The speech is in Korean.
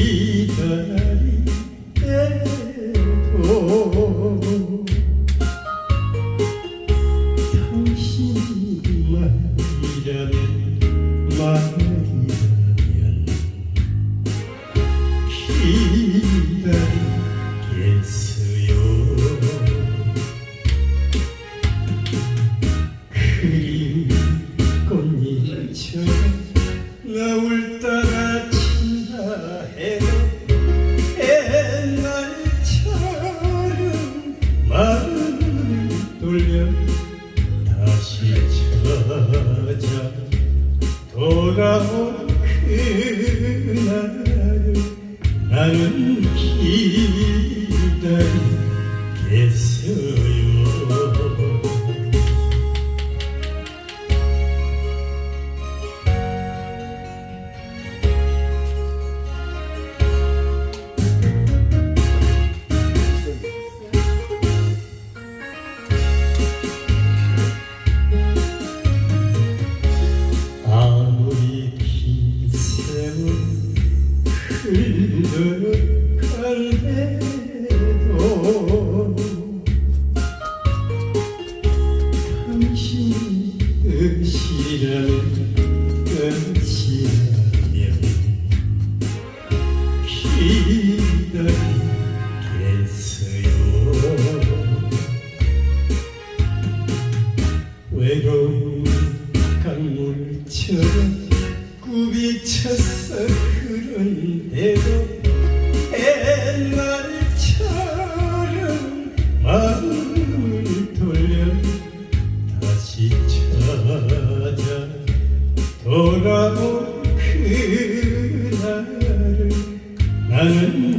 기다릴 때도 당신만 이라면 말이라면 기다리겠어 돌아온 그날을 나는 기다려. 흘러간대도 당신이 뜻이라면 끝이 아니면 기다리겠어요 외로운 강물처럼 굽이쳤어 그런데도 옛날처럼 마음을 돌려 다시 찾아 돌아온 그날을 나는